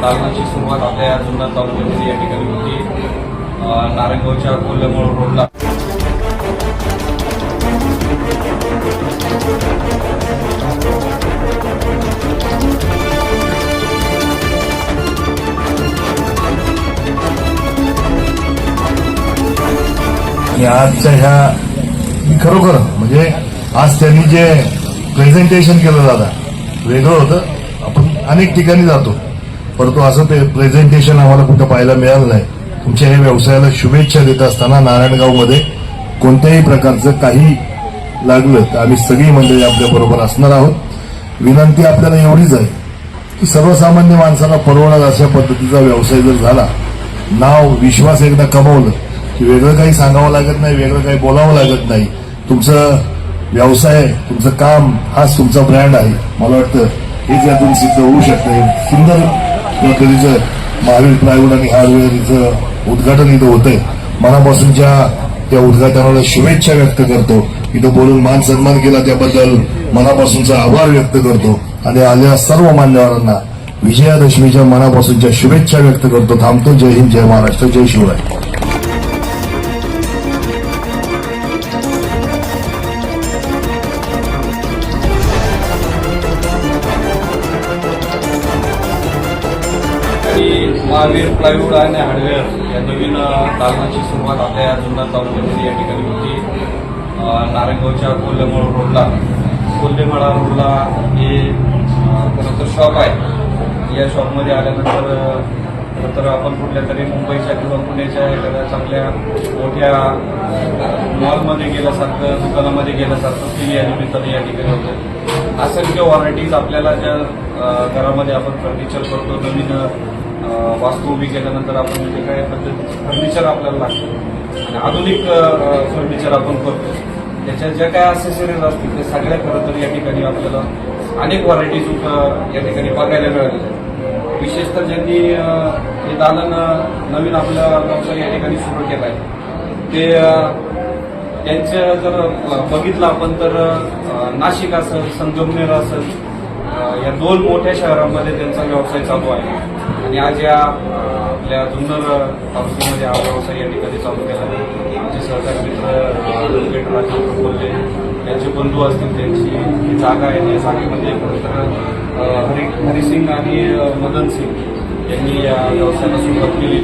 दालनाची सुरुवात आपल्या या जुन्नर तालुक्यामध्ये या ठिकाणी होती. अ, नारायणगावच्या कोल्हेमोळ रोडला. आजच्या ह्या खरोखर म्हणजे आज त्यांनी जे प्रेझेंटेशन केलं दादा वेगळं होतं. आपण अनेक ठिकाणी जातो. परंतु असं ते प्रेझेंटेशन आम्हाला कुठं पाहायला मिळालं नाही. तुमच्या या व्यवसायाला शुभेच्छा देत असताना नारायणगावमध्ये कोणत्याही प्रकारचं काही लागलं तर आम्ही सगळी मंडळी आपल्याबरोबर असणार आहोत. विनंती आपल्याला एवढीच आहे की सर्वसामान्य माणसाला परवडत अशा पद्धतीचा व्यवसाय जर झाला नाव विश्वास एकदा कमवलं की वेगळं काही सांगावं लागत नाही वेगळं काही बोलावं लागत नाही. तुमचं व्यवसाय तुमचं काम हाच तुमचा ब्रँड आहे. मला वाटतं हेच यातून सिद्ध होऊ शकतं सुंदर सुंदर महावीर प्लायवूड आणि हार्डवेअरचं उद्घाटन इथं होतंय. मनापासूनच्या त्या उद्घाटनाला शुभेच्छा व्यक्त करतो. इथं बोलून मान सन्मान केला त्याबद्दल मनापासूनचा आभार व्यक्त करतो. आणि आलेल्या सर्व मान्यवरांना विजयादशमीच्या मनापासूनच्या शुभेच्छा व्यक्त करतो. थांबतो. जय हिंद जय महाराष्ट्र जय शिवराय. महावीर प्लायवूड आणि हार्डवेअर या नवीन दालनाची सुरुवात आपल्या या जुन्नर तालुक्यामध्ये या ठिकाणी होती. नारायणगावच्या कोल्हेमळ रोडला कोल्हेमळा रोडला हे खरंतर शॉप आहे. या शॉपमध्ये आल्यानंतर तर आपण कुठल्या तरी मुंबईच्या किंवा पुण्याच्या एखाद्या चांगल्या मोठ्या मॉलमध्ये गेल्यासारखं दुकानामध्ये गेल्यासारखं फील या निमित्ताने या ठिकाणी होतं. असंख्य व्हरायटीज आपल्याला ज्या घरामध्ये आपण फर्निचर करतो नवीन वास्तू उभी केल्यानंतर आपण जे काही पद्धतीचं फर्निचर आपल्याला लागतं. आणि आधुनिक फर्निचर आपण करतो त्याच्या ज्या काय असेसरीज असतील ते सगळ्या खरं तर या ठिकाणी आपल्याला अनेक व्हरायटीज या ठिकाणी बघायला मिळालेल्या आहेत. विशेषतः ज्यांनी हे दालन नवीन आपला व्यवसाय या ठिकाणी सुरू केला आहे ते त्यांच्या त्यांचं जर बघितलं आपण तर नाशिक असेल संगमनेर असेल या दोन मोठ्या शहरांमध्ये त्यांचा व्यवसाय चालू आहे. आणि आज या आपल्या जुन्नर तालुक्यामध्ये हा व्यवसाय या ठिकाणी चालू केला. आहे आमचे सहकारी मित्र ॲडव्होकेट राजेंद्र बोलले त्यांचे बंधू असतील त्यांची ही जागा आहे. या जागेमध्ये खरं तर हरिसिंग आणि मदन सिंग यांनी या व्यवसायाला सुरुवात केली.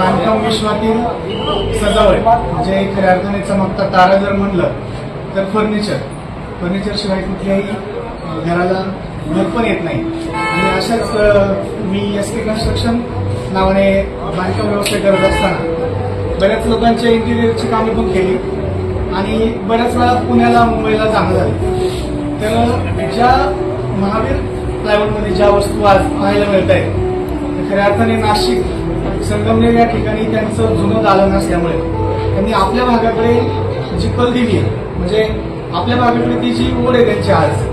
बांधकाम विश्वातील सजावट म्हणजे खऱ्या अर्थाने चमकता तारा जर म्हणलं तर फर्निचर फर्निचर शिवाय कुठल्याही घराला घर पण येत नाही. आणि अशाच मी एस के कन्स्ट्रक्शन नावाने बांधकाम व्यवसाय करत असताना बऱ्याच लोकांच्या इंटिरियरची कामे पण केली आणि बऱ्याच वेळा पुण्याला मुंबईला जाणं झालं. तर ज्या महावीर प्लायवूडमध्ये ज्या वस्तू आज पाहायला मिळत आहेत खऱ्या अर्थाने नाशिक संगमनेर या ठिकाणी त्यांचं जुनं दालन असल्यामुळे त्यांनी आपल्या भागाकडे जी कल दिली आहे म्हणजे आपल्या भागाकडे ती जी ओढ आहे त्यांची आज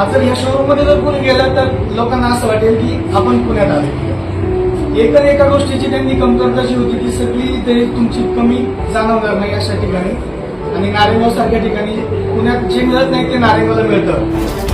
आज जर या शोरूममध्ये जर कोणी गेलं तर लोकांना असं वाटेल की आपण पुण्यात आलो. एकच एका गोष्टीची त्यांनी कमतरता जी होती ती सगळी तरी तुमची कमी जाणवणार नाही अशा ठिकाणी. आणि नारेगाव सारख्या ठिकाणी पुण्यात जे मिळत नाही ते नारेगावला मिळतं.